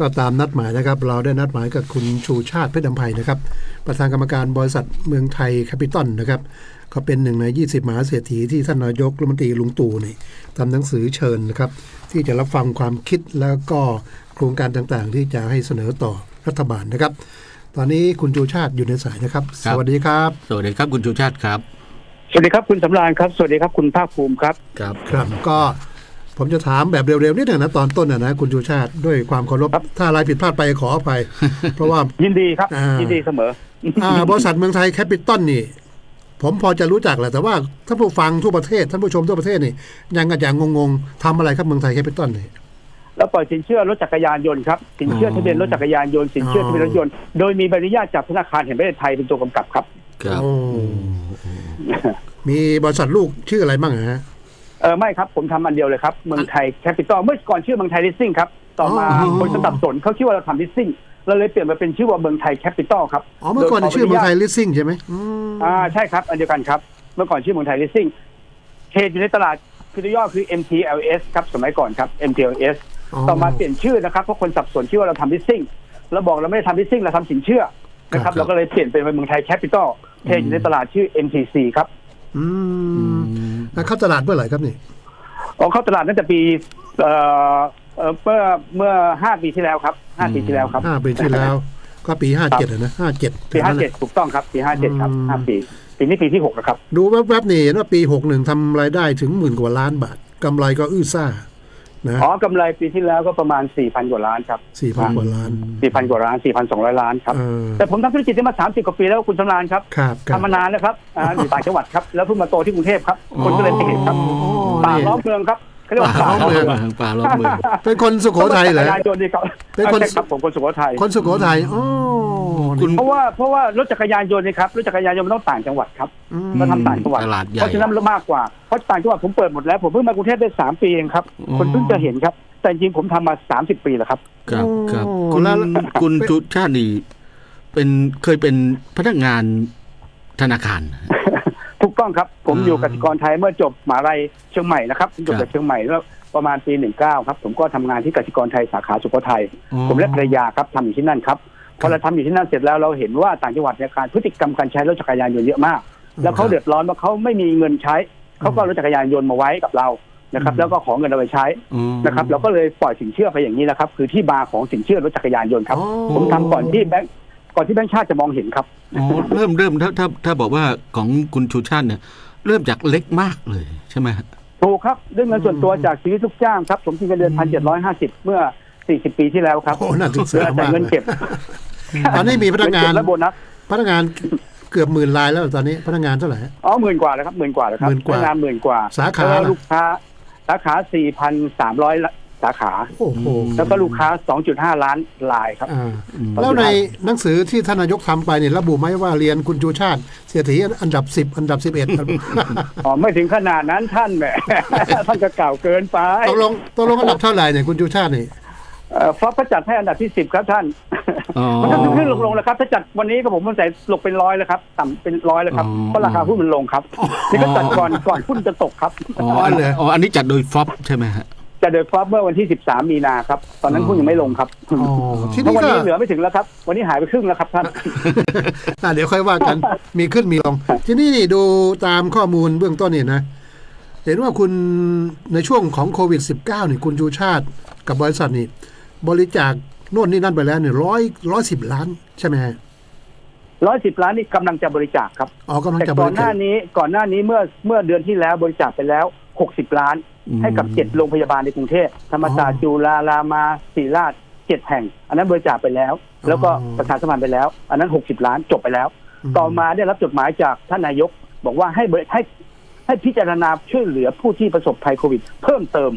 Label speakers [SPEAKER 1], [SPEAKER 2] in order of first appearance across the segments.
[SPEAKER 1] ก็ตามนัดหมายนะครับ เราได้นัดหมายกับคุณชูชาติเพชรดำไพนะครับ ประธานกรรมการบริษัทเมืองไทยแคปิตอลนะครับก็เป็นหนึ่งใน 20มหาเศรษฐีที่ท่านนายกรัฐมนตรีลุงตู่นี่ทำหนังสือเชิญนะครับ ที่จะรับฟังความคิดแล้วก็โครงการต่างๆ ที่จะให้เสนอต่อรัฐบาลนะครับ ตอนนี้คุณชูชาติอยู่ในสายนะครับ
[SPEAKER 2] ครั
[SPEAKER 1] ส
[SPEAKER 2] บ
[SPEAKER 1] วัสดีครับ
[SPEAKER 2] สวัสดีครับคุณชูชาติครับ
[SPEAKER 3] สวัสดีครับคุณสำราญครับ สวัสดีครับคุณภาคภูมิครับ
[SPEAKER 2] ครับ
[SPEAKER 1] ครับก็ ผมจะถามแบบเร็วๆนิดหนึ่งนะตอนต้นนะนะคุณชูชาติด้วยความเคารพ
[SPEAKER 3] ครับ
[SPEAKER 1] ถ้าอะไรผิดพลาดไปขออภัย เพราะว่า
[SPEAKER 3] ยินดีครับ
[SPEAKER 1] อ่ายิ
[SPEAKER 3] ยินดีเสมอ
[SPEAKER 1] อ่าบริษัทเมืองไทยแคปิตอลนี่ ผมพอจะรู้จักแหละแต่ว่าท่านผู้ฟังทั่วประเทศท่านผู้ชมทั่วประเทศนี่ ยังอาจจะงงๆทำอะไรครับเมืองไทยแคปิตอลนี่
[SPEAKER 3] แล้วปล่อยสินเชื่อรถจักรยานยนต์ครับสินเชื่อ
[SPEAKER 1] อ๋อ
[SPEAKER 3] ทะเบียนรถจักรยานยนต์สินเชื่อ
[SPEAKER 1] อ๋อ
[SPEAKER 3] ทะเบียนรถยนต์โดยมีใบอนุญาตจากธนาคารแห่งประเทศไทยเป็นตัวกำกับครับ
[SPEAKER 2] ครับ
[SPEAKER 1] โอ้มีบริษัทลูกชื่ออะไรบ้างอะฮะ
[SPEAKER 3] เออไม่ครับ ผมทำอันเดียวเลยครับ เมืองไทยแคปิตอลเมื่อก่อนชื่อเมืองไทยลิสซิ่งครับ ต่อมา
[SPEAKER 1] อ๋อ
[SPEAKER 3] คนสับสนเขาคิดว่าเราทำลิสซิ่งเราเลยเปลี่ยนมาเป็นชื่อว่าเมืองไทยแคปิตอลครับ
[SPEAKER 1] อ๋อเมื่อก่อนนี่ชื่อเมืองไทยลิสซิ่งใช่ไหมอืม
[SPEAKER 3] อ่าใช่ครับ อันเดียวกันครับ เมื่อก่อนชื่อเมืองไทยลิสซิ่งเทรดอยู่ในตลาดคือย่อคือ MTLS ครับสมัยก่อนครับ MTLS ต่อมาเปลี่ยนชื่อนะครับเพราะคนสับสนชื่อว่าเราทำลิสซิ่งเราบอกเราไม่ได้ทำลิสซิ่งเราทำสินเชื่อนะครับเราก็เลยเปลี่ยนเป็นเมืองไทยแคปิตอลเทรดอยู่ในตลาดชื่อ MTC ครับ
[SPEAKER 1] อืม แล้วเข้าตลาดเมื่อไหร่ครับนี่
[SPEAKER 3] ออกเข้าตลาดตั้งแต่ปีเอ่อเอ่อเมื่อเมื่อห้าปีที่แล้วครับห้าปีที่แล้วครับ
[SPEAKER 1] ห้าปีที่แล้ว ก็ปีห้าเจ็ดนะห้าเจ็ด
[SPEAKER 3] ปีห้าเจ็ดถูกต้องครับปีห้าเจ็ดครับ
[SPEAKER 1] อืม
[SPEAKER 3] ห้าปีปีนี้ปีที่หกแล้วครับ
[SPEAKER 1] ดูแวบๆนี่เห็นว่าปีหกหนึ่งทำรายได้ถึงหมื่นกว่าล้านบาทกำไรก็อื้อซ่า นะ
[SPEAKER 3] อ๋อกำไรปีที่แล้วก็ประมาณสี่พันกว่าล้านครับ
[SPEAKER 1] สี่พันกว่าล้าน
[SPEAKER 3] สี่พันกว่าล้านสี่พันสองร้อยล้านครับ
[SPEAKER 1] เออ
[SPEAKER 3] แต่ผมทำธุรกิจนี้มาสามสิบกว่าปีแล้วคุณสำรานครับ
[SPEAKER 1] ครับครับ
[SPEAKER 3] ทำมานานแล้วครับอ่าอยู่ต่างจังหวัดครับ แล้วเพิ่งมาโตที่กรุงเทพครับ คนก็เลยไม่เห็นครับ
[SPEAKER 1] อ๋อ
[SPEAKER 3] ป่า
[SPEAKER 1] นี่
[SPEAKER 3] ล้อมเมืองครับ เขาเรียกว่า
[SPEAKER 1] ป่า
[SPEAKER 3] ป่า
[SPEAKER 1] ล้
[SPEAKER 3] ล้
[SPEAKER 1] อ
[SPEAKER 3] อ
[SPEAKER 1] ม
[SPEAKER 3] ม
[SPEAKER 1] เมื
[SPEAKER 3] เมื
[SPEAKER 1] อ
[SPEAKER 3] องง
[SPEAKER 2] ป่าล้อมเมือง
[SPEAKER 1] เป็นคนสุโขทัยเหรอ
[SPEAKER 3] จักรยานยนต์นี่ครับ
[SPEAKER 1] เป็นคน
[SPEAKER 3] ใช่ครับผมคนสุโขทัย
[SPEAKER 1] คนสุโขทัยอ๋อ
[SPEAKER 2] คุณ
[SPEAKER 3] เพราะว่าเพราะว่ารถจักรยานยนต์นี่ครับรถจักรยานยนต์มันต้องต่างจังหวัดครับ
[SPEAKER 1] อืม
[SPEAKER 3] ก็ทำต่างจังหวัด
[SPEAKER 2] ตลาดใหญ่
[SPEAKER 3] เพราะฉะนั้นมันมากกว่าเพราะต่างจังหวัดผมเปิดหมดแล้วผมเพิ่งมากรุงเทพได้สามปีเองครับ
[SPEAKER 2] อ๋อ
[SPEAKER 3] คนเพิ่งจะเห็นครับ แต่จริงๆผมทำมาสามสิบปีแล้วครับ
[SPEAKER 2] ครับครับ
[SPEAKER 1] โอ้
[SPEAKER 2] คุณ
[SPEAKER 1] แล้ว
[SPEAKER 2] คุณชูชาตินี่เป็นเคยเป็นพนักงานธนาคาร
[SPEAKER 3] ถูก ต้องครับ ผม
[SPEAKER 2] อ่า
[SPEAKER 3] อยู่กสิกรไทยเมื่อจบมหาลัยเชียงใหม่นะครับผมจบ
[SPEAKER 2] ครั
[SPEAKER 3] จา
[SPEAKER 2] บ
[SPEAKER 3] กเชียงใหม่แล้วประมาณปีหนึ่งเก้าครับ ผมก็ทำงานที่กสิกรไทยสาขาสุโขทัย
[SPEAKER 2] อ๋อ
[SPEAKER 3] ผมและภรรยาครับทำอยู่ที่นั่นครับพอเราทำอยู่ที่นั่นเสร็จแล้วเราเห็นว่าต่างจังหวัดเนี่ยการพฤติกรรมการใช้รถจักรยานยนต์เยอะมาก แล้วเขาเดือดร้อนว่าเขาไม่มีเงินใช้เขาก็เอารถจักรยานยนต์มาไว้กับเรานะครับ แล้วก็ขอเงินเราไปใช้
[SPEAKER 2] อ๋อ
[SPEAKER 3] นะครับ เราก็เลยปล่อยสินเชื่อไปอย่างนี้แหละครับ คือที่มาของสินเชื่อรถจักรยานยนต์ครับ
[SPEAKER 1] อ๋อ
[SPEAKER 3] ผมทำก่อนที่แบงก์ก่อนที่แบงก์ชาติจะมองเห็นครับ
[SPEAKER 2] อ๋อเริ่มเริ่มถ้าถ้าถ้าบอกว่าของคุณชูชาติเนี่ย เริ่มจากเล็กมากเลยใช่ไหมฮะ
[SPEAKER 3] ถูกครับด้วยเงินส่วนตัวจากชีวิตลูกจ้างครับผมกินเงินเดือนพันเจ็ดร้อยห้าสิบเมื่อสี่สิบปีที่แล้วครับ
[SPEAKER 1] โอ้น่าสง
[SPEAKER 3] เพื่
[SPEAKER 1] สา
[SPEAKER 3] อ
[SPEAKER 1] ร
[SPEAKER 3] จ่ามา
[SPEAKER 1] ยก
[SPEAKER 3] เงินเก็บ
[SPEAKER 1] ตอนนี้มีพนักงาน
[SPEAKER 3] เก็บและโบนัส
[SPEAKER 1] พนักงานเกือบหมื่นรายแล้วตอนนี้พนักงานเท่าไหร่
[SPEAKER 3] อ๋อหมื่นกว่าแล้วครับหมื่นกว่าแล้วครับ
[SPEAKER 1] หมื่นกว่า
[SPEAKER 3] พนังานหมื่นกว่า
[SPEAKER 1] สาขา
[SPEAKER 3] แล้ว
[SPEAKER 1] ล่ะ
[SPEAKER 3] ลูกค้าสาขาสี่พันสามร้อย สาขา
[SPEAKER 1] โอ้โห
[SPEAKER 3] แล้วก็ลูกค้าสองจุดห้าล้านรายครับ
[SPEAKER 1] อ่า
[SPEAKER 2] อืม
[SPEAKER 1] แล้วในหนังสือที่ท่านนายกทำไปเนี่ยระบุไหมว่าเรียนคุณชูชาติเศรษฐีอันดับสิบอันดับสิบเอ็ด
[SPEAKER 3] อ๋อไม่ถึงขนาดนั้นท่านแหม ท่านก็กล่าวเกินไป
[SPEAKER 1] ตกลงตกลงอันดับเท่าไหร่เนี่ยคุณชูชาตินี่
[SPEAKER 3] เอ่อฟอบก็จัดให้อันดับที่สิบครับท่าน
[SPEAKER 2] อ๋อ
[SPEAKER 3] มันก็ขึ้นขึ้นลงลงแล้วครับ ถ้าจัดวันนี้ก็ผมมันใส่ลงเป็นร้อยแล้วครับ ต่ำเป็นร้อยแล้วครับ
[SPEAKER 2] อ๋อ
[SPEAKER 3] เพราะราคาหุ้นมันลงครับนี่ก็จัดก่อนก่อนหุ้นจะตกครับ
[SPEAKER 2] อ๋ออันอ๋ออันนี้จัดโดยฟอปใช่ไหมฮะ
[SPEAKER 3] จะโดยฟอบเมื่อวันที่ 13 มีนาครับ ตอนนั้นหุ้นยังไม่ลงครับ
[SPEAKER 1] อ๋อที่
[SPEAKER 3] เพราะ
[SPEAKER 1] นี่
[SPEAKER 3] วัน
[SPEAKER 1] ก็
[SPEAKER 3] นี้เหลือไม่ถึงแล้วครับ วันนี้หายไปครึ่งแล้วครับท่าน
[SPEAKER 1] อะเดี๋ยวค่อยว่ากัน มีขึ้นมีลง ที่นี่นี่ดูตามข้อมูลเบื้องต้นเนี่ยนะ เห็นว่าคุณในช่วงของโควิด -19 นี่คุณชูชาติกับบริษัทนี่ บริจาคโน่นนี่นั่นไปแล้วเนี่ยร้อยร้อยสิบล้านใช่ไหมฮะ
[SPEAKER 3] ร้อยสิบล้านนี่กำลังจะบริจาคครับ
[SPEAKER 1] อ๋อกำลัง
[SPEAKER 3] แต่
[SPEAKER 1] จะบ
[SPEAKER 3] ก่อน
[SPEAKER 1] ริ
[SPEAKER 3] ห
[SPEAKER 1] จา
[SPEAKER 3] น้า
[SPEAKER 1] ค
[SPEAKER 3] นี้ก่อนหน้านี้เมื่อเมื่อเดือนที่แล้วบริจาคไปแล้ว 60 ล้าน
[SPEAKER 2] อืม
[SPEAKER 3] ให้กับเจ็ดโรงพยาบาลในกรุงเทพธรรมศาสตร์จุฬารามาศิริราชเจ็ดแห่ง อันนั้นบริจาคไปแล้ว แล้วก็ประชาสัมพันธ์ไปแล้ว อันนั้น 60 ล้านจบไปแล้ว ต่อมาได้รับจดหมายจากท่านนายก บอกว่าให้บริให้ให้พิจารณาช่วยเหลือผู้ที่ประสบภัยโควิด เพิ่มเติม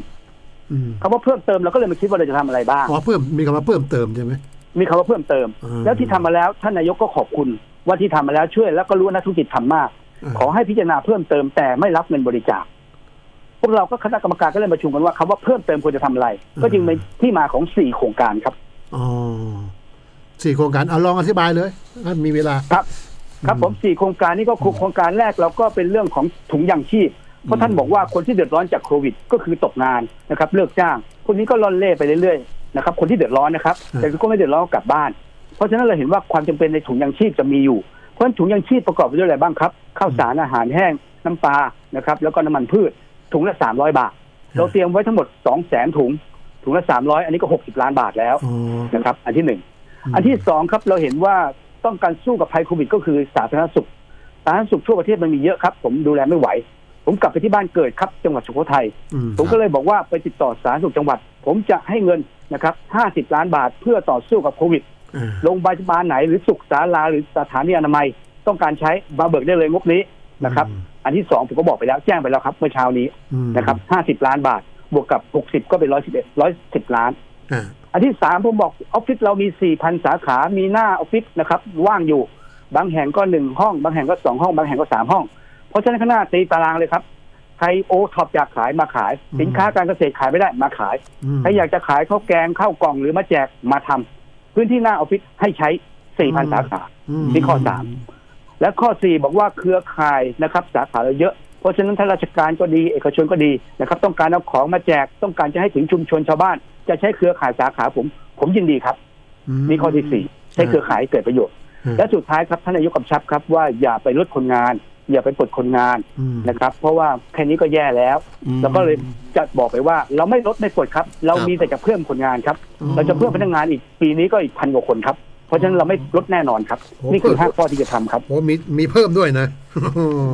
[SPEAKER 1] อืม
[SPEAKER 3] คำว่าเพิ่มเติมเราก็เลยมาคิดว่าเราจะทำอะไรบ้าง
[SPEAKER 1] อ๋อเพิ่มมีคำว่าเพิ่มเติมใช่ไหม
[SPEAKER 3] มีคำว่าเพิ่มเติม
[SPEAKER 1] อืม
[SPEAKER 3] แล้วที่ทำมาแล้วท่านนายกก็ขอบคุณ ว่าที่ทำมาแล้วช่วยแล้วก็รู้ว่านักธุรกิจทำมากาขอให้พิจารณาเพิ่มเติมแต่ไม่รับเงินบริจาค พวกเราก็คณะกรรมการก็เลยประชุมกันว่าคำว่าเพิ่มเติมควรจะทำอะไร ก็จึงเป็นที่มาของสี่โครงการครับ
[SPEAKER 1] อ๋อสี่โครงการเอาลองอธิบายเลยถ้ามีเวลา
[SPEAKER 3] ครับ ครับผมสี่โครงการนี้ก็คือโครงการแรกเราก็เป็นเรื่องของถุงยางชีพเพราะท่านบอกว่าคนที่เดือดร้อนจากโควิด ก็คือตกงานนะครับ เลิกจ้างพวกนี้ก็ล่อนเล่ไปเรื่อยๆนะครับ คนที่เดือดร้อนนะครับ
[SPEAKER 1] อืม
[SPEAKER 3] แต่ก็ไม่เดือดร้อนก็กลับบ้าน เพราะฉะนั้นเราเห็นว่าความจำเป็นในถุงยางชีพจะมีอยู่เพราะฉะนั้นถุงยางชีพประกอบไปด้วยอะไรบ้างครับข้าวสารอาหารแห้งน้ำปลานะครับ แล้วก็น้ำมันพืช ถุงละสามร้อยบาท เราเตรียมไว้ทั้งหมดสองแสนถุง ถุงละสามร้อยอันนี้ก็หกสิบล้านบาทแล้ว
[SPEAKER 1] อ๋อ
[SPEAKER 3] นะครับ อันที่หนึ่ง
[SPEAKER 1] ม
[SPEAKER 3] อันที่สองครับเราเห็นว่าต้องการสู้กับภัยโควิดก็คือสาธารณสุขสาธารณสุขทั่วประเทศมันมีเยอะครับ ผมดูแลไม่ไหว ผมกลับไปที่บ้านเกิดครับ จังหวัดสุโขทัย
[SPEAKER 1] อืม
[SPEAKER 3] ผมก็เลยบอกว่าไปติดต่อสาธารณสุขจังหวัด ผมจะให้เงินนะครับ50ล้านบาทเพื่อต่อสู้กับโควิด
[SPEAKER 1] อ่า
[SPEAKER 3] โรงพยาบาลไหนหรือสุขศาลาหรือสถานีอนามัย ต้องการใช้มาเบิกได้เลยงบนี้ นะครับ อันที่สองผมก็บอกไปแล้วแจ้งไปแล้วครับ เมื่อเช้านี้
[SPEAKER 1] อืม
[SPEAKER 3] นะครับ50ล้านบาท บวกกับ60ก็เป็น111 110ล้าน
[SPEAKER 1] อ่า
[SPEAKER 3] อันที่สามผมบอกออฟฟิศเรามี4,000สาขา มีหน้าออฟฟิศนะครับ ว่างอยู่ บางแห่งก็หนึ่งห้อง บางแห่งก็สองห้อง บางแห่งก็สามห้อง เพราะฉะนั้นข้างหน้าตีตารางเลยครับใครโอท็อปอยากขายมาขาย สินค้าการเกษตรขายไม่ได้มาขาย
[SPEAKER 1] อืม
[SPEAKER 3] ใครอยากจะขายข้าวแกงข้าวกล่องหรือมาแจกมาทำพื้นที่หน้าออฟฟิศให้ใช้4,000สาขา
[SPEAKER 1] อืม
[SPEAKER 3] นี่ข้อสาม และข้อสี่บอกว่าเครือข่ายนะครับสาขาเราเยอะ เพราะฉะนั้นถ้าราชการก็ดีเอกชนก็ดีนะครับต้องการเอาของมาแจกต้องการจะให้ถึงชุมชนชาวบ้าน จะใช้เครือข่ายสาขาผม ผมยินดีครับนี่ข้อที่สี่ใช้เครือข่ายให้เกิดประโยชน์
[SPEAKER 1] อืม
[SPEAKER 3] และสุดท้ายครับท่านนายกกำชับครับว่าอย่าไปลดคนงาน อย่าไปปลดคนงาน
[SPEAKER 1] อืม
[SPEAKER 3] นะครับ เพราะว่าแค่นี้ก็แย่แล้ว
[SPEAKER 2] อืม
[SPEAKER 3] เราก็เลยจะบอกไปว่า เราไม่ลดไม่ปลดครับ เรา
[SPEAKER 2] ครับ
[SPEAKER 3] มีแต่จะเพิ่มคนงานครับ
[SPEAKER 1] อืม
[SPEAKER 3] เราจะเพิ่มพนักงานอีกปีนี้ก็อีกพันกว่าคนครับ เพราะฉะนั้นเราไม่ลดแน่นอนครับ
[SPEAKER 1] โอ้
[SPEAKER 3] นี่คือ
[SPEAKER 1] เพิ่ม
[SPEAKER 3] ห้าข้อที่จะทำครับ
[SPEAKER 1] โอ้มีมีเพิ่มด้วยนะ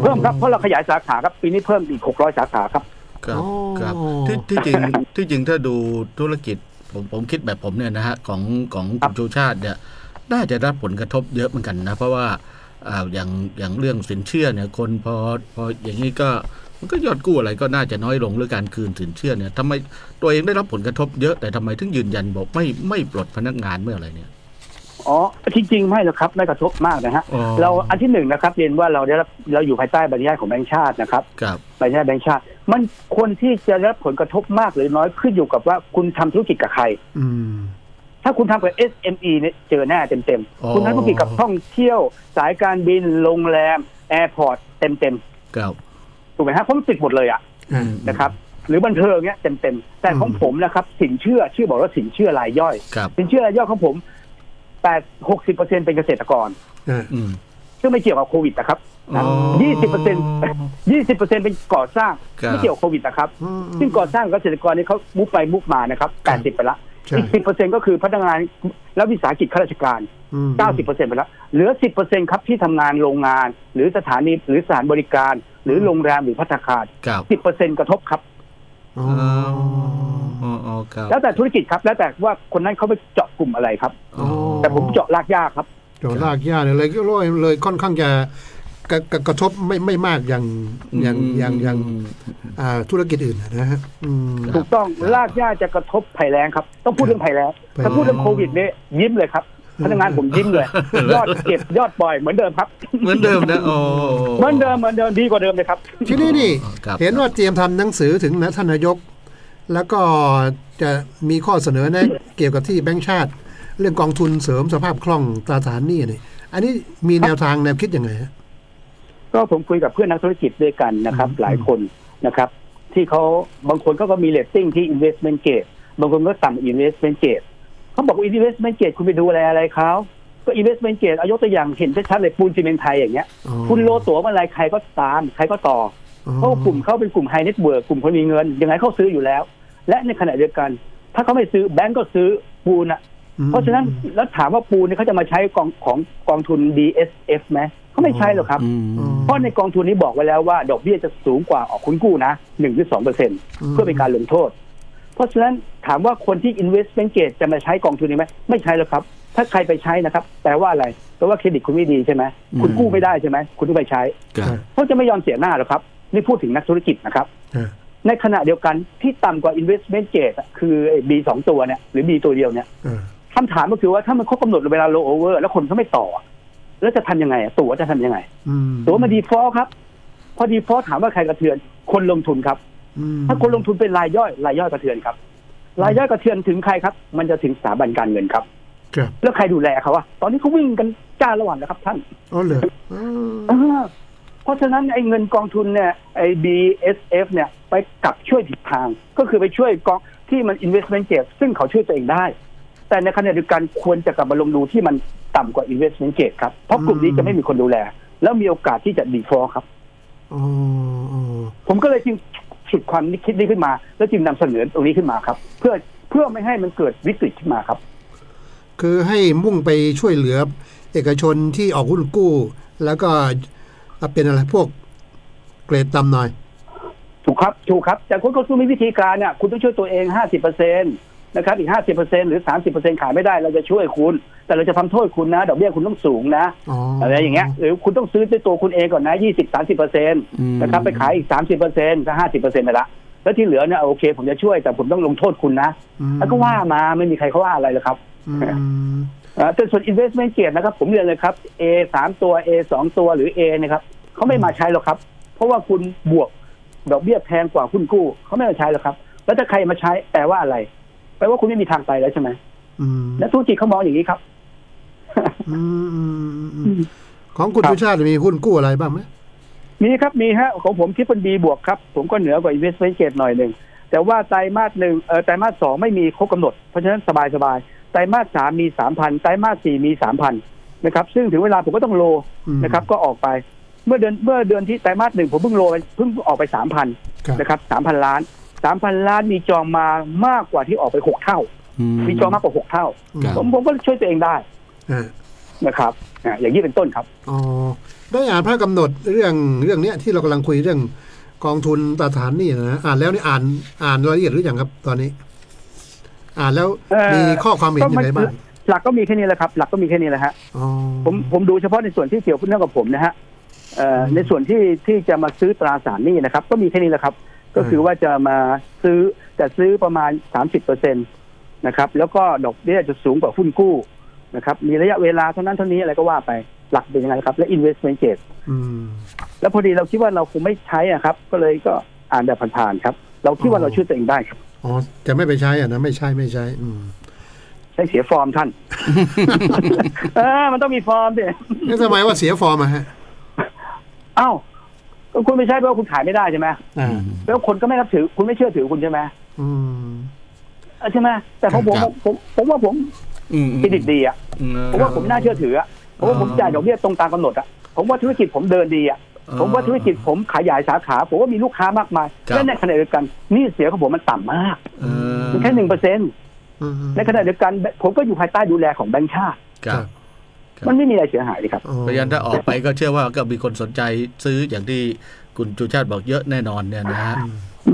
[SPEAKER 3] เพิ่มครับเพราะเราขยายสาขาครับปีนี้เพิ่มอีกหกร้อยสาขาครับ
[SPEAKER 2] ครับ
[SPEAKER 1] อ๋อ
[SPEAKER 2] ครับที่ที่จริงที่จริงถ้าดูธุรกิจผมผมคิดแบบผมเนี่ยนะฮะของของ
[SPEAKER 3] ครั
[SPEAKER 2] คุ
[SPEAKER 3] บ
[SPEAKER 2] ณชูชาติเนี่ยน่าจะได้รับผลกระทบเยอะเหมือนกันนะ เพราะว่าอ่าอย่างอย่างเรื่องสินเชื่อเนี่ยคนพอพออย่างนี้ก็มันก็ยอดกู้อะไรก็น่าจะน้อยลงหรือการคืนสินเชื่อเนี่ยทำไมตัวเองได้รับผลกระทบเยอะแต่ทำไมถึงยืนยันบอกไม่ไม่ปลดพนักงานเมื่อไหรเนี่ย
[SPEAKER 3] อ๋อจริงๆ ไม่หรอกครับไม่กระทบมากนะฮะ
[SPEAKER 2] อ๋อ
[SPEAKER 3] เราอันที่หนึ่งนะครับเรียนว่าเราได้รับเราอยู่ภายใต้บรรยายของแบงก์ชาตินะครับ
[SPEAKER 2] ครับ
[SPEAKER 3] บรรยายแบงก์ชาติ มันคนที่จะได้รับผลกระทบมากหรือน้อยขึ้นอยู่กับว่าคุณทำธุรกิจกับใคร
[SPEAKER 1] อืม
[SPEAKER 3] ถ้าคุณทำกับ SME เนี่ยเจอแน่เต็ม
[SPEAKER 2] อ๋อ
[SPEAKER 3] ๆคุณทำธุรกิจกับท่องเที่ยว สายการบินโรงแรมแอร์พอร์ตเต็ม
[SPEAKER 2] ครับ
[SPEAKER 3] ๆถูกไหมฮะเพราะมันปิดหมดเลยอะ
[SPEAKER 1] อ่า
[SPEAKER 3] นะครับหรือบันเทิงเนี้ยเต็มๆแต่ของ
[SPEAKER 1] อืม
[SPEAKER 3] ผมนะครับสินเชื่อชื่อบอกว่าสินเชื่อรายย่อย
[SPEAKER 2] ครับ
[SPEAKER 3] สินเชื่อรายย่อยของผม แปดหกสิบเปอร์เซ็นเป็นเกษตรกร
[SPEAKER 1] อ่า
[SPEAKER 2] อืม
[SPEAKER 3] ซึ่งไม่เกี่ยวกับโควิดนะครับ
[SPEAKER 2] อ๋อ
[SPEAKER 3] ยี่สิบเปอร์เซ็นยี่สิบเปอร์เซ็นเป็นก่อสร้าง
[SPEAKER 2] ครับ
[SPEAKER 3] ไม่เกี่ยวกับโควิดนะครับ
[SPEAKER 1] อืม
[SPEAKER 3] ซึ่งก่อสร้างกับเกษตรกรนี่เขามุกไปมุกมานะครับแปดสิบไปละ
[SPEAKER 1] ใช่
[SPEAKER 3] อีกสิบเปอร์เซ็นก็คือพนักงานและวิสาหกิจข้าราชการ
[SPEAKER 1] อืม
[SPEAKER 3] เก้าสิบเปอร์เซ็นไปแล้วเหลือสิบเปอร์เซ็นครับที่ทำงานโรงงาน หรือสถานีหรือสถานบริการ หรือโรงแรมหรือพัตตาคาร
[SPEAKER 2] ครับ
[SPEAKER 3] สิบเปอร์เซ็นกระทบครับ
[SPEAKER 1] อ๋อ
[SPEAKER 2] อ๋ออ๋อครับ
[SPEAKER 3] แล้วแต่ธุรกิจครับ แล้วแต่ว่าคนนั้นเขาไปเจาะกลุ่มอะไรครับ
[SPEAKER 2] อ๋อ
[SPEAKER 3] แต่ผมเจาะรากหญ้าครับ
[SPEAKER 1] จอลากยาเนี่ยเลยก็เลยเลยค่อนข้างจะกระกระกระทบไม่ไม่มากอย่างอย่างอย่างอย่างอ่าธุรกิจอื่นนะฮะอืม
[SPEAKER 3] ถูกต้องรากหญ้าจะกระทบภัยแรงครับ ต้องพูดเรื่องภัยแรง
[SPEAKER 1] ภัยแล้ง
[SPEAKER 3] ถ้าพูดเรื่องโควิดเนี่ยยิ้มเลยครับพนักงานผมยิ้มเลย ยอดเก็บยอดปล่อยเหมือนเดิมครับ
[SPEAKER 2] เหมือนเดิมนะโอ้
[SPEAKER 3] เหมือนเดิมเหมือนเดิมดีกว่าเดิมเลยครับ
[SPEAKER 1] ทีนี้นี่
[SPEAKER 2] ครับ
[SPEAKER 1] เห็นว่าเตรียมทำหนังสือถึงนะท่านนายก แล้วก็จะมีข้อเสนอแนะเกี่ยวกับที่แบงก์ชาติ เรื่องกองทุนเสริมสภาพคล่องตราสารหนี้นี่อันนี้มีแนวทางแนวคิดยังไงฮะ
[SPEAKER 3] ก็ผมคุยกับเพื่อนนักธุรกิจด้วยกันนะครับ
[SPEAKER 1] อืม
[SPEAKER 3] หลายคนนะครับ ที่เขาบางคนเขาก็มีเลตติ้งที่ investment grade บางคนก็ต่ำ investment grade เขาบอกว่า investment grade คุณไปดูอะไรอะไรเขาก็ investment grade เอายกตัวอย่างเห็นชัดๆเลยปูนซีเมนต์ไทยอย่างเงี้ย
[SPEAKER 1] อ๋อ
[SPEAKER 3] คุณโลตั๋วเมื่อไรใครก็ตาม ใครก็ต่อ
[SPEAKER 1] อ๋อ
[SPEAKER 3] เพราะว่ากลุ่มเขาเป็นกลุ่มไฮเน็ตเวิร์กกลุ่มคนมีเงิน ยังไงเขาซื้ออยู่แล้ว และในขณะเดียวกัน ถ้าเขาไม่ซื้อแบงก์ก็ซื้อปูนอะ เพราะฉะนั้นแล้วถามว่าปูนเนี่ยเขาจะมาใช้กองของกองทุน DSF ไหมเขาไม่ใช่หรอกครับ
[SPEAKER 2] อืม
[SPEAKER 3] เพราะในกองทุนนี้บอกไว้แล้วว่าดอกเบี้ยจะสูงกว่าออกคุณกู้นะหนึ่งหรือสองเปอร์เซ็นเพื่อเป็นการลงโทษ เพราะฉะนั้นถามว่าคนที่ investment grade จะมาใช้กองทุนนี้ไหมไม่ใช่หรอกครับ ถ้าใครไปใช้นะครับแปลว่าอะไรแปลว่าเครดิตคุณไม่ดีใช่ไหมคุณกู้ไม่ได้ใช่ไหมคุณต้องไปใช้
[SPEAKER 2] ครับ
[SPEAKER 3] เขาจะไม่ยอมเสียหน้าหรอกครับ นี่พูดถึงนักธุรกิจนะครับ
[SPEAKER 1] ฮะ
[SPEAKER 3] ในขณะเดียวกันที่ต่ำกว่า investment grade อะคือไอ้ B สองตัวเนี่ยหรือ B ตัวเดียวเนี่ย
[SPEAKER 1] อ่า
[SPEAKER 3] คำถามก็คือว่าถ้ามันครบกำหนดเวลา low over แล้วคนเขาไม่ต่ออะแล้วจะทำยังไงอะตั๋วจะทำยังไง
[SPEAKER 1] อืม
[SPEAKER 3] ตั๋วมาดีฟอลครับ พอดีฟอลถามว่าใครกระเทือน คนลงทุนครับ
[SPEAKER 1] อืม
[SPEAKER 3] ถ้าคนลงทุนเป็นรายย่อยรายย่อยกระเทือนครับ รายย่อยกระเทือนถึงใครครับ มันจะถึงสถาบันการเงินครับ
[SPEAKER 1] ครับ
[SPEAKER 3] แล้วใครดูแลเขาวะตอนนี้เขาวิ่งกันจ้าละวันนะครับท่าน
[SPEAKER 1] อ๋อเหรออ๋อ
[SPEAKER 3] เออเพราะฉะนั้นไอ้เงินกองทุนเนี่ยไอ้ BSF เนี่ยไปกลับช่วยผิดทาง ก็คือไปช่วยกองที่มัน investment grade ซึ่งเขาช่วยตัวเองได้ แต่ในขณะเดียวกันควรจะกลับมาลงดูที่มันต่ำกว่า investment grade ครับ เพราะกลุ่มนี้จะไม่มีคนดูแล แล้วมีโอกาสที่จะ default ครับ
[SPEAKER 1] อ๋ออ๋อ
[SPEAKER 3] ผมก็เลยจึงฉุดความคิดนี้ขึ้นมา แล้วจึงนำเสนอตรงนี้ขึ้นมาครับ เพื่อเพื่อไม่ให้มันเกิดวิกฤตขึ้นมาครับ
[SPEAKER 1] คือให้มุ่งไปช่วยเหลือ เอกชนที่ออกหุ้นกู้ แล้วก็ เป็นอะไรพวกเกรดต่ำหน่อย
[SPEAKER 3] ถูกครับถูกครับ แต่คุณก็ต้องมีวิธีการเนี่ยคุณต้องช่วยตัวเองห้าสิบเปอร์เซ็นตนะครับอีกห้าสิบเปอร์เซ็นหรือสามสิบเปอร์เซ็นขายไม่ได้เราจะช่วยคุณ แต่เราจะทำโทษคุณนะดอกเบี้ยคุณต้องสูงนะ
[SPEAKER 1] อ๋ออ
[SPEAKER 3] อะไรอย่างเงี้ยหรือคุณต้องซื้อด้วยตัวคุณเองก่อนนะยี่สิบสามสิบเปอร์เซ็นต์
[SPEAKER 2] อืม
[SPEAKER 3] นะครับไปขายอีกสามสิบเปอร์เซ็นต์ก็ห้าสิบเปอร์เซ็นต์ไปละแล้วที่เหลือเนี่ยโอเค ผมจะช่วยแต่ผมต้องลงโทษคุณนะ
[SPEAKER 1] อืม
[SPEAKER 3] แล้วก็ว่ามาไม่มีใครเขาว่าอะไรเลยครับ
[SPEAKER 1] อืม
[SPEAKER 3] อ่า แต่ส่วน investment grade นะครับ ผมเรียนเลยครับ A สามตัว A สองตัวหรือ A นะครับเขาไม่มาใช้หรอกครับ เพราะว่าคุณบวกดอกเบี้ยแพงกว่าหุ้นกู้เขาไม่มาใช้หรอกครับ แล้วถ้าใครมาใช้แปลว่าอะไร แปลว่าคุณไม่มีทางไปแล้วใช่ไหม
[SPEAKER 1] อืม
[SPEAKER 3] และธุรกิจเขามองอย่างนี้ครับ
[SPEAKER 1] อืมอืมอืมอืมของคุณ
[SPEAKER 3] ครับ
[SPEAKER 1] สุชาติมีหุ้นกู้อะไรบ้างไหม
[SPEAKER 3] มีครับมีฮะของผมที่เป็น B บวกครับ ผมก็เหนือกว่า investment grade หน่อยหนึ่งแต่ว่าไตรมาสหนึ่งเออไตรมาสสองไม่มีครบกำหนด เพราะฉะนั้นสบายสบายไต รมาสสามมีสามพันไตรมาสสี่มีสามพันนะครับ ซึ่งถึงเวลาผมก็ต้องโล
[SPEAKER 1] อืม
[SPEAKER 3] นะครับ ก็ออกไป เมื่อเดือนเมื่อเดือนที่ไตรมาสหนึ่งผมเพิ่งโลไปเพิ่งออกไปสามพัน
[SPEAKER 1] ครับ
[SPEAKER 3] นะครับสามพันล้านสามพันล้านมีจองมามากกว่าที่ออกไปหกเท่า มีจองมากกว่าหกเท่า
[SPEAKER 2] ครับ
[SPEAKER 3] ผมผมก็ช่วยตัวเองได้
[SPEAKER 1] อ่า
[SPEAKER 3] นะครับอ่าอย่างนี้เป็นต้นครับ
[SPEAKER 1] อ๋อได้อ่านพระกำหนดเรื่องเรื่องเนี้ยที่เรากำลังคุยเรื่องกองทุนตราสารหนี่นะอ่านแล้วนี่อ่านอ่านรายละเอียดหรือยังครับตอนนี้ อ่านแล้ว
[SPEAKER 3] เอ่อ
[SPEAKER 1] มีข้อความเห็นยังไงบ้าง
[SPEAKER 3] หลักก็มีแค่นี้แหละครับ หลักก็มีแค่นี้แหละฮะ
[SPEAKER 1] อ๋อ
[SPEAKER 3] ผมผมดูเฉพาะในส่วนที่เกี่ยวเนื่องกับผมนะฮะเอ่อในส่วนที่ที่จะมาซื้อตราสารหนี้นะครับ ก็มีแค่นี้แหละครับ ก็คือว่าจะมาซื้อแต่ซื้อประมาณสามสิบเปอร์เซ็นตนะครับแล้วก็ดอกเบี้ยจะสูงกว่าหุ้นกู้นะครับ มีระยะเวลาเท่านั้นเท่านี้อะไรก็ว่าไปหลักเป็นยังไงครับ และ investment grade
[SPEAKER 1] อืม
[SPEAKER 3] แล้วพอดีเราคิดว่าเราคงไม่ใช้อะครับ ก็เลยก็อ่านแบบผ่านๆครับ เราคิดว่าเราช่วยตัวเองได้ครับ
[SPEAKER 1] อ๋อ จะไม่ไปใช้อะนะไม่ใช่ไม่ใช้อืม
[SPEAKER 3] ใช้เสียฟอร์มท่าน เออ มันต้องมีฟอร์มดิ
[SPEAKER 1] นี่ทำไมว่าเสียฟอร์มอะฮะ
[SPEAKER 3] เอ้าก็คุณไม่ใช่เพราะว่าคุณขายไม่ได้ใช่ไหม
[SPEAKER 1] อ่า
[SPEAKER 3] แล้วคนก็ไม่รับถือ คุณไม่เชื่อถือคุณใช่ไหม
[SPEAKER 1] อืม
[SPEAKER 3] เออใช่ไหมแต่ของผม
[SPEAKER 2] ครับ
[SPEAKER 3] ผมผมว่าผม
[SPEAKER 2] อืม
[SPEAKER 3] เครดิตดีอะผมว่าผมน่าเชื่อถืออะผมว่าผมจ่ายดอกเบี้ยตรงตามกำหนดอะผมว่าธุรกิจผมเดินดีอะ ผมว่าธุรกิจผมขยายสาขา ผมว่ามีลูกค้ามากมาย
[SPEAKER 2] ครับ
[SPEAKER 3] และในขณะเดียวกันหนี่เสียของผมมันต่ำมาก
[SPEAKER 2] เออ
[SPEAKER 3] มันแค่หนึ่งเปอร์เซ็นต์
[SPEAKER 1] อืม
[SPEAKER 3] ในขณะเดียวกัน ผมก็อยู่ภายใต้ดูแลของแบงก์ชาติ
[SPEAKER 2] ครับครับ
[SPEAKER 3] มันไม่มีอะไรเสียหายเลยครับ
[SPEAKER 1] อ๋อ
[SPEAKER 2] เพราะฉะนั้นถ้าออกไปก็เชื่อว่าก็มีคนสนใจซื้ออย่างที่คุณชูชาติบอกเยอะแน่นอนเนี่ยนะฮะ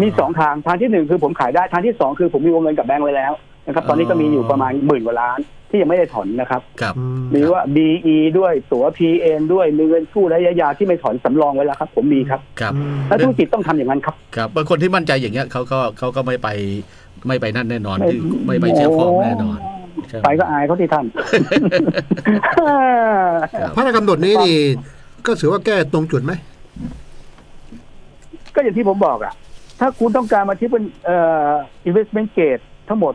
[SPEAKER 3] มีสองทางทางที่หนึ่งคือผมขายได้ทางที่สองคือผมมีวงเงินกับแบงก์ไว้แล้ว นะครับ ตอนนี้ก็มีอยู่ประมาณหมื่นกว่าล้านที่ยังไม่ได้ถอนนะครับ
[SPEAKER 2] ครับ
[SPEAKER 1] อืม
[SPEAKER 3] มีว่า BE ด้วยตั๋ว PN ด้วยมีเงินกู้ระยะยาวที่ไม่ถอนสำรองไว้แล้วครับ ผมมีครับ
[SPEAKER 2] ครับ
[SPEAKER 1] อืม
[SPEAKER 3] แล้วธุรกิจต้องทำอย่างนั้นครับ
[SPEAKER 2] ครับบางคนที่มั่นใจอย่างเงี้ยเขาก็เขาก็ไม่ไปไม่ไปนั่นแน่นอน
[SPEAKER 3] ไม่
[SPEAKER 2] ที่ไม่ไปเสียฟอร์มแน่นอนใช่หม
[SPEAKER 3] ไปก็อายเขาที่ท่าน
[SPEAKER 2] ครับ
[SPEAKER 1] พระราชกำหนดนี้นี่ก็ถือว่าแก้ตรงจุดไหม
[SPEAKER 3] ก็อย่างที่ผมบอกอะถ้าคุณต้องการมาที่เป็นเอ่อ investment grade ทั้งหมด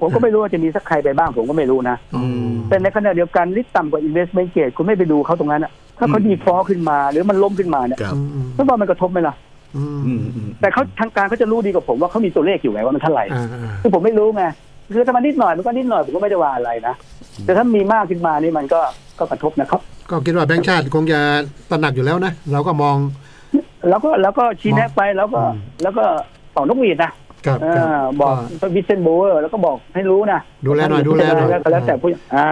[SPEAKER 3] ผมก็ไม่รู้ว่าจะมีสักใครไปบ้างผมก็ไม่รู้นะ
[SPEAKER 2] อืม
[SPEAKER 3] แต่ในขณะเดียวกันลิสต์ต่ำกว่า investment grade คุณไม่ไปดูเขาตรงนั้นอะถ้าเขา
[SPEAKER 2] อืม
[SPEAKER 3] ดีฟอลขึ้นมาหรือมันล้มขึ้นมาเนี่ย
[SPEAKER 2] ครับ
[SPEAKER 1] อืมอืม
[SPEAKER 3] ไม่ว่ามันกระทบไหมล่ะ
[SPEAKER 1] อืม
[SPEAKER 2] อืมอืม
[SPEAKER 3] แต่เขาทางการเขาจะรู้ดีกว่าผมว่าเขามีตัวเลขอยู่ไงว่ามันเท่าไหร่
[SPEAKER 1] อ่าอ่า
[SPEAKER 3] คือผมไม่รู้ไงคือถ้ามันนิดหน่อยมันก็นิดหน่อยผมก็ไม่ได้ว่าอะไรนะแต่ถ้ามีมากขึ้นมานี่มันก็ก็กระทบนะครับ
[SPEAKER 1] ก็คิดว่าแบงค์ชาติคงจะตระหนักอยู่แล้วนะเราก็มอง
[SPEAKER 3] แล้วก็แล้วก็ชี้แนะไปแล้วก็
[SPEAKER 1] อืม
[SPEAKER 3] แล้วก็เป่านกหวีดนะ ครับเอ
[SPEAKER 1] ครับ
[SPEAKER 3] อบอก
[SPEAKER 1] ก็
[SPEAKER 3] วิเซนโบเวอร์แล้วก็บอกให้รู้นะ
[SPEAKER 1] ดูแลหน่อยดูแลหน่อย
[SPEAKER 3] แล้วก็แล้วแต่ผู้อ่า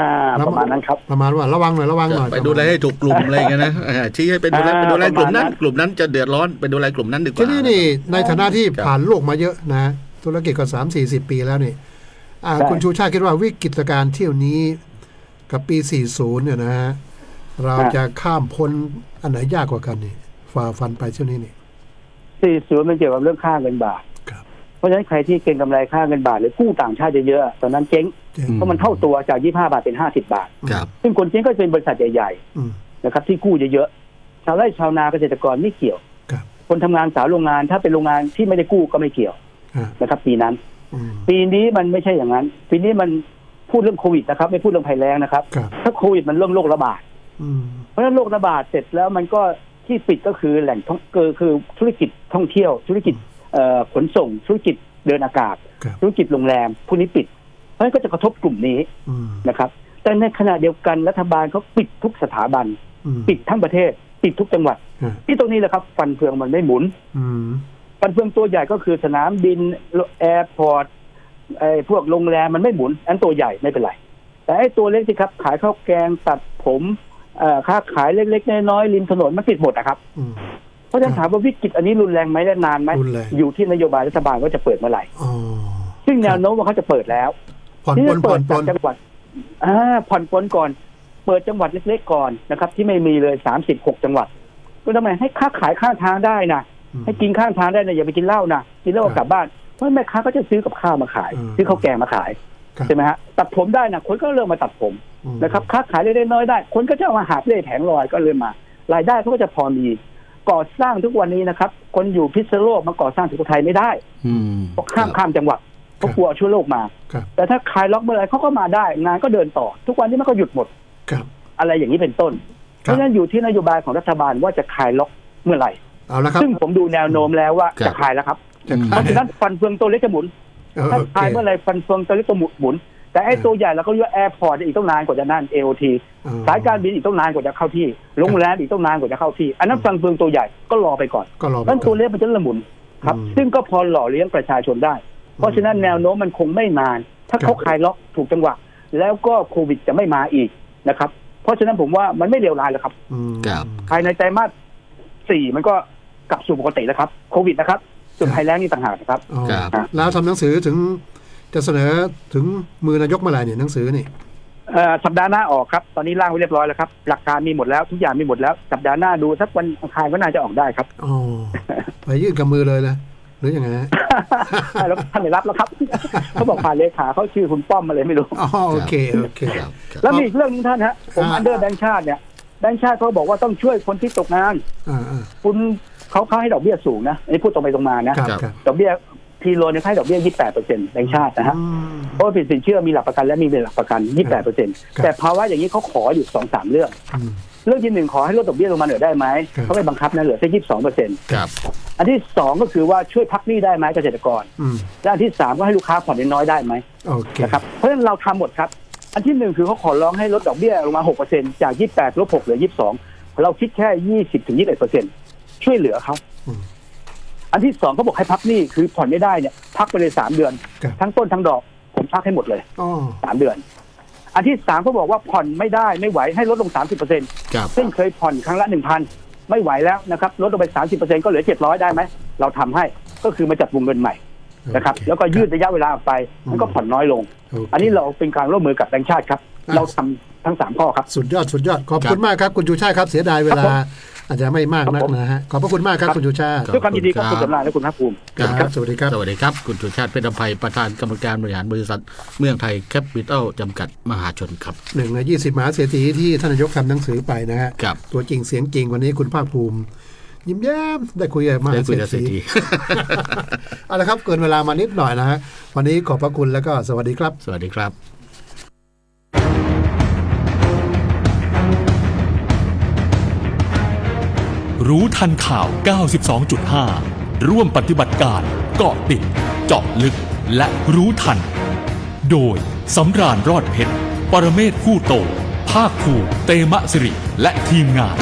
[SPEAKER 3] ประมาณนั้นครับ
[SPEAKER 1] ประมาณว่าระวังหน่อยระวังหน่อย
[SPEAKER 2] ไปดูแลให้ถูกกลุ่มอะไรอย่างเงี้ยนะอ่าชี้ให้ไปดูแล
[SPEAKER 3] อ่า
[SPEAKER 2] ไปดูแลกลุ่มนั้น
[SPEAKER 3] ประมาณนั้น
[SPEAKER 2] กลุ่มนั้นจะเดือดร้อนไปดูแลกลุ่มนั้นดีกว่า
[SPEAKER 1] ทีนี้นี่ในฐานะที่
[SPEAKER 2] ครับ
[SPEAKER 1] ผ่านโลกมาเยอะนะ ธุรกิจก็สามสี่สิบปีแล้วนี่อ่า
[SPEAKER 3] ใช่
[SPEAKER 1] คุณชูชาติคิดว่าวิกฤตการณ์เที่ยวนี้กับปี 40 เนี่ยนะฮะ เราจะข้ามพ้นอันไหนยากกว่ากันนี่ฝ่าฟันไปเที่ยวนี้นี่
[SPEAKER 3] สี่ศูนย์มันเกี่ยวกับเรื่องค่าเงินบาท
[SPEAKER 1] ครับ
[SPEAKER 3] เพราะฉะนั้นใครที่เก็งกำไรค่าเงินบาทหรือกู้ต่างชาติเยอะๆตอนนั้นเจ๊ง
[SPEAKER 1] เจ๋ง
[SPEAKER 3] เพราะมันเท่าตัวจาก 25 บาทเป็น 50 บาท
[SPEAKER 2] ครับ
[SPEAKER 3] ซึ่งคนเจ๊งก็จะเป็นบริษัทใหญ่
[SPEAKER 1] อืม
[SPEAKER 3] ๆนะครับที่กู้เยอะๆชาวไร่ชาวนาเกษตรกรไม่เกี่ยว
[SPEAKER 1] ครับ
[SPEAKER 3] คนทำงานสาวโรงงานถ้าเป็นโรงงานที่ไม่ได้กู้ก็ไม่เกี่ยว
[SPEAKER 1] อ่า
[SPEAKER 3] นะครับ ปีนั้น
[SPEAKER 1] อืม
[SPEAKER 3] ปีนี้มันไม่ใช่อย่างนั้น ปีนี้มันพูดเรื่องโควิดนะครับ ไม่พูดเรื่องภัยแล้งนะครับ
[SPEAKER 1] ครับ
[SPEAKER 3] ถ้าโควิดมันเรื่องโรคระบาด
[SPEAKER 1] อืม
[SPEAKER 3] เพราะฉะนั้นโรคระบาดเสร็จแล้วมันก็ที่ปิดก็คือแหล่งท่องเคือคือธุรกิจท่องเที่ยว ธุรกิจเอ่อ ขนส่งธุรกิจเดินอากาศ
[SPEAKER 1] ครับ
[SPEAKER 3] ธุรกิจโรงแรมพวกนี้ปิด เพราะฉะนั้นก็จะกระทบกลุ่มนี้
[SPEAKER 1] อืม
[SPEAKER 3] นะครับ แต่ในขณะเดียวกันรัฐบาลเขาปิดทุกสถาบัน
[SPEAKER 1] อืม
[SPEAKER 3] ปิดทั้งประเทศ ปิดทุกจังหวัด
[SPEAKER 1] ฮะ
[SPEAKER 3] ที่ตรงนี้แหละครับ ฟันเฟืองมันไม่หมุน
[SPEAKER 1] อืม
[SPEAKER 3] ฟันเฟืองตัวใหญ่ก็คือสนามบินแอร์พอร์ตไอ้พวกโรงแรมมันไม่หมุน อันตัวใหญ่ไม่เป็นไร แต่ไอ้ตัวเล็กสิครับ ขายข้าวแกงตัดผมเอ่อค้าขายเล็กๆน้อยๆริมถนนมันปิดหมดนะครับ
[SPEAKER 1] อืม
[SPEAKER 3] เพราะฉะนั้นถามว่าวิกฤตอันนี้รุนแรงไหมและนานไหม
[SPEAKER 1] รุนแรง
[SPEAKER 3] อยู่ที่นโยบายรัฐบาลว่าจะเปิดเมื่อไหร่
[SPEAKER 1] อ๋อ
[SPEAKER 3] ซึ่งแนวโน้มว่าเขาจะเปิดแล้ว
[SPEAKER 1] ผ่อน
[SPEAKER 3] ที่
[SPEAKER 1] ปล
[SPEAKER 3] จะ
[SPEAKER 1] น
[SPEAKER 3] เปิ
[SPEAKER 1] ผ่อ
[SPEAKER 3] ด
[SPEAKER 1] นปล
[SPEAKER 3] จาก
[SPEAKER 1] น
[SPEAKER 3] จังหวัดอ่าผ่อนปลนก่อน เปิดจังหวัดเล็กๆก่อนนะครับ ที่ไม่มีเลยสามสิบหกจังหวัดก็ทำไมให้ค้าขายข้างทางได้นะ
[SPEAKER 1] อืม
[SPEAKER 3] ให้กินข้างทางได้นะอย่าไปกินเหล้านะกินเหล้า
[SPEAKER 1] ครับ
[SPEAKER 3] กลับบ้านเพราะแม่ค้าก็จะซื้อกับข้าวมาขาย
[SPEAKER 1] อืม
[SPEAKER 3] ซื้อข้าวแกงมาขาย
[SPEAKER 1] ครับ
[SPEAKER 3] ใช่ไหมฮะตัดผมได้นะคนก็เริ่มมาตัดผม
[SPEAKER 1] อืม
[SPEAKER 3] นะครับค้าขายเล็กๆน้อยๆได้ คนก็จะเอามาหาบเล่แผงลอยก็เลยมา รายได้เขาก็จะพอมี ก่อสร้างทุกวันนี้นะครับ คนอยู่พิษณุโลกมาก่อสร้างสุโขทัยไม่ได้
[SPEAKER 2] อืม
[SPEAKER 3] เพราะข้ามข้ามจังหวัดเพราะกลัวเชื้อโรคมา
[SPEAKER 1] ครับ
[SPEAKER 3] แต่ถ้าคลายล็อกเมื่อไหรเขาก็มาได้งานก็เดินต่อ ทุกวันนี้มันก็หยุดหมด
[SPEAKER 1] ครับ
[SPEAKER 3] อะไรอย่างนี้เป็นต้น เพ
[SPEAKER 1] ครับ
[SPEAKER 3] ราะฉะนั้นอยู่ที่นโยบายของรัฐบาลว่าจะคลายล็อกเมื่อไหร่
[SPEAKER 1] เอาละครับ
[SPEAKER 3] ซึ่งผมดูแนวโน้มแล้วว่า
[SPEAKER 2] ครับ
[SPEAKER 3] จะคลายแล้วครับ
[SPEAKER 1] จะ
[SPEAKER 2] อืม
[SPEAKER 1] ข
[SPEAKER 3] เพราะฉะนั้นฟันเฟืองตัวเล็กจะหมุน
[SPEAKER 1] เออ
[SPEAKER 3] ถ้า
[SPEAKER 1] โอ
[SPEAKER 3] คลาย
[SPEAKER 1] เค
[SPEAKER 3] เมื่อไหรฟันเฟืองตัวเล็กจะหมุน แต่ไอ้ตัวใหญ่เราก็เรียกแอร์พอร์ตอีกต้องนานกว่าจะนั่น AOT
[SPEAKER 1] เออ
[SPEAKER 3] สายการบินอีกต้องนานกว่าจะเข้าที่โรงแรมอีกต้องนานกว่าจะเข้าที่ อันนั้นฟันเฟืองตัวใหญ่ก็รอไปก่อน
[SPEAKER 1] ก็รอไป
[SPEAKER 3] นั่น
[SPEAKER 1] ก่
[SPEAKER 3] ตั
[SPEAKER 1] อ
[SPEAKER 3] วนเล็กมันจะละหมุนครับ
[SPEAKER 1] อืม
[SPEAKER 3] ซึ่งก็พอหล่อเลี้ยงประชาชนได้ เพราะฉะนั้นแนวโน้มมันคงไม่นาน ถ้า
[SPEAKER 1] ครับ
[SPEAKER 3] เขาคลายล็อกถูกจังหวะ แล้วก็โควิดจะไม่มาอีกนะครับ เพราะฉะนั้นผมว่ามันไม่เลวร้ายแล้วครับ
[SPEAKER 1] อืม
[SPEAKER 2] ครับ
[SPEAKER 3] ภายในไตรมาสสี่มันก็กลับสู่ปกติแล้วครับ โควิดนะครับ ส่วนภัยแล้งนี่ต่างหากนะครับ
[SPEAKER 1] อ๋อ
[SPEAKER 2] ครับ
[SPEAKER 1] แล้วทำหนังสือถึง จะเสนอถึงมือนายกเมื่อไหร่เนี่ยหนังสือนี่
[SPEAKER 3] เอ่อสัปดาห์หน้าออกครับ ตอนนี้ร่างไว้เรียบร้อยแล้วครับ หลักการมีหมดแล้ว ทุกอย่างมีหมดแล้ว สัปดาห์หน้าดูสักวันอังคารก็น่าจะออกได้ครับ
[SPEAKER 1] อ๋อไปยื่นกับมือเลยนะหรือยังไงฮะ
[SPEAKER 3] แล้วท่านไม่รับแล้วครับ เขาบอกผ่านเลขาเขาชื่อคุณป้อมมาเลยไม่รู้
[SPEAKER 1] อ๋อโอเคโอเค
[SPEAKER 2] ครับครับ
[SPEAKER 3] แล้วมีอีกเรื่องหนึงท่านฮะ ผม
[SPEAKER 1] อ่า
[SPEAKER 3] อันเดอร์แบงค์ชาติเนี่ยแบงค์ชาติเขาบอกว่าต้องช่วยคนที่ตกงาน
[SPEAKER 1] อ่าอ่า
[SPEAKER 3] คุณเขาเขาให้ดอกเบี้ยสูงนะอันนี้พูดตรงไปตรงมานะครับ
[SPEAKER 1] ครับ
[SPEAKER 3] ดอกเบี้ย ทีโลเนี่ยให้ดอกเบี้ย 28เปอร์เซ็นต์แบงค์ชาตินะฮะ
[SPEAKER 1] อืม
[SPEAKER 3] เพราะว่าเป็นสินเชื่อมีหลักประกันและมีเป็นหลักประกัน 28เปอร์เซ็นต์
[SPEAKER 1] ครับ
[SPEAKER 3] แต่ภาวะอย่างนี้เขาขออยู่สองสามเรื่อง
[SPEAKER 1] อืม
[SPEAKER 3] เรื่องที่หนึ่งขอให้ลดดอกเบี้ยลงมาหน่อยได้ไหม
[SPEAKER 1] ครับ
[SPEAKER 3] เขาไม่บังคับนะเหลือแค่22เปอร์เซ็นต์
[SPEAKER 2] ครับ
[SPEAKER 3] อันที่สองก็คือว่าช่วยพักหนี้ได้ไหมเกษตรกร
[SPEAKER 1] อืม
[SPEAKER 3] และอันที่สามก็ให้ลูกค้าผ่อนน้อยๆได้ไหม
[SPEAKER 1] โอเค
[SPEAKER 3] นะครับเพราะฉะนั้นเราทำหมดครับ อันที่หนึ่งคือเขาขอร้องให้ลดดอกเบี้ยลงมาหกเปอร์เซ็นจากยี่แปดลบหกเหลือยี่สองเราคิดแค่ยี่สิบถึงยี่สิบเปอร์เซ็นช่วยเหลือเขา
[SPEAKER 1] อืม
[SPEAKER 3] อันที่สองเขาบอกให้พักหนี้คือผ่อนไม่ได้เนี่ยพักไปเลยสามเดือน
[SPEAKER 1] ครับ
[SPEAKER 3] ทั้งต้นทั้งดอก ผมพักให้หมดเลย
[SPEAKER 1] อ๋อ
[SPEAKER 3] สามเดือน อันที่สามเขาบอกว่าผ่อนไม่ได้ไม่ไหวให้ลดลงสามสิบเปอร์เซ็น
[SPEAKER 2] ครับ
[SPEAKER 3] ซึ่งเคยผ่อนครั้งละหนึ่งพันไม่ไหวแล้วนะครับลดลงไปสามสิบเปอร์เซ็นก็เหลือเจ็ดร้อยได้ไหมเราทำให้ก็คือมาจัดวงเงินใหม่นะครับ
[SPEAKER 1] โอเแล้
[SPEAKER 3] วก็ยืดระยะเวลาออกไปมันก็ผ่อนน้อยลง
[SPEAKER 1] โเค
[SPEAKER 3] อันนี้เราเป็นการร่วมมือกับแบงค์ชาติครับ
[SPEAKER 1] อะ
[SPEAKER 3] เราทำทั้งสามข้อครับ
[SPEAKER 1] สุดยอดสุดยอดขอบ
[SPEAKER 2] ครั
[SPEAKER 1] คุณ
[SPEAKER 2] บ
[SPEAKER 1] มากครับ คุณชูชาติครับเสียดายเว
[SPEAKER 3] ครั
[SPEAKER 1] ลา
[SPEAKER 3] บผม
[SPEAKER 1] อาจจะไม่มากนัก
[SPEAKER 3] ครับผม
[SPEAKER 1] นะฮะขอบพระคุณมากครับ
[SPEAKER 3] ครับ
[SPEAKER 1] คุณชูชาติ
[SPEAKER 2] ครับ
[SPEAKER 3] ด้วยความยินดีครับ
[SPEAKER 2] ขอบ
[SPEAKER 3] คุ
[SPEAKER 2] คุณ
[SPEAKER 3] ณ
[SPEAKER 2] ครับ
[SPEAKER 3] สำราญและคุณภาคภูมิ
[SPEAKER 1] ครับสวัสดีครับ
[SPEAKER 2] สวัสดีครับคุณสุชาติเพชรอภัยประธานกรรมการบริหารบริษัท เมืองไทยแคปิตอลจำกัดมหาชนครับ
[SPEAKER 1] หนึ่งในยี่สิบมหาเศรษฐีที่ท่านนายกทำหนังสือไปนะฮะ
[SPEAKER 2] ครับ
[SPEAKER 1] ตัวจริงเสียงจริงวันนี้คุณภาคภูมิยิ้มแย้มได้คุยกับม
[SPEAKER 2] ได้
[SPEAKER 1] หา
[SPEAKER 2] คุ
[SPEAKER 1] เศ
[SPEAKER 2] ย
[SPEAKER 1] ร
[SPEAKER 2] กับ
[SPEAKER 1] ษ
[SPEAKER 2] เศรษ
[SPEAKER 1] ฐี
[SPEAKER 2] ฐี
[SPEAKER 1] เอาละครับเกินเวลามานิดหน่อยนะฮะวันนี้ขอบพระคุณแล้วก็สวัสดีครับ
[SPEAKER 2] สวัสดีครับ
[SPEAKER 4] รู้ทันข่าว 92.5 ร่วมปฏิบัติการเกาะติด เจาะลึกและรู้ทัน โดยสำราญรอดเพชร ปรเมศผู้โต ภาคภูเตมะสิริ และทีมงาน